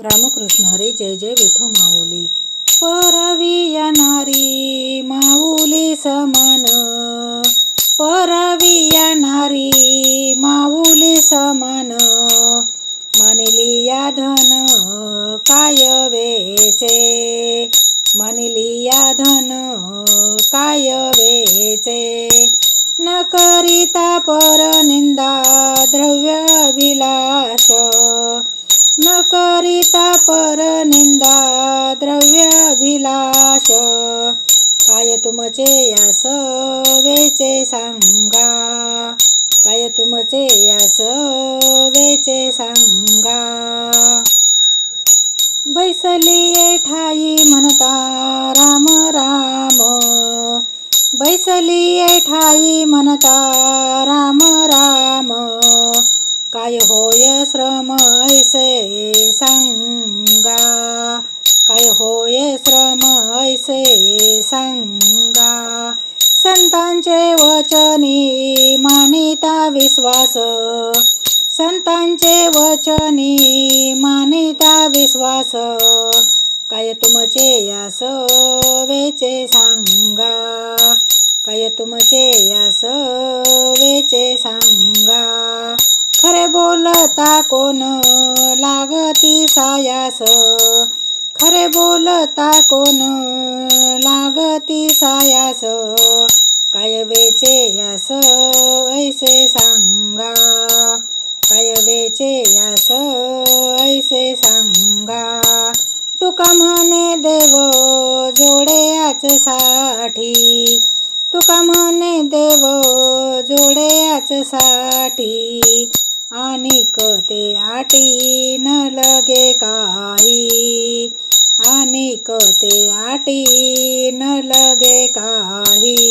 रामकृष्ण हरी जय जय विठू माऊली. परावी नारी माऊली समान. परावी नारी माऊली समान. मानिली या धन काय वेचे? मानिली या धन काय वेचे? न करिता परनिंदा द्रव्याभिलाष न द्रव्याभिलाष काय तुमचे या वेचे सांगा? काय तुमचे या वेचे सांगा? बैसली ठाई म्हणता राम राम. बैसली ठाई म्हणता राम राम. काय होय श्रम ऐसे सांग. सांगा संतांचे वचनी मानिता विश्वास. संतांचे वचनी मानिता विश्वास. काय तुमचे यास वेचे सांगा? काय तुमचे यास वेचे सांगा? खरे बोलता कोण लागती सायास? खरे बोलता कोण लागती सायास काय वेचे यास ऐसे सांगा. काय वेचे यास ऐसे सांगा. तुका म्हणे देव जोड्याच साठी. तुका म्हणे देव जोड्याच साठी. आणि ते आटी न लगे काही. आणिक ते आटी लगे काही.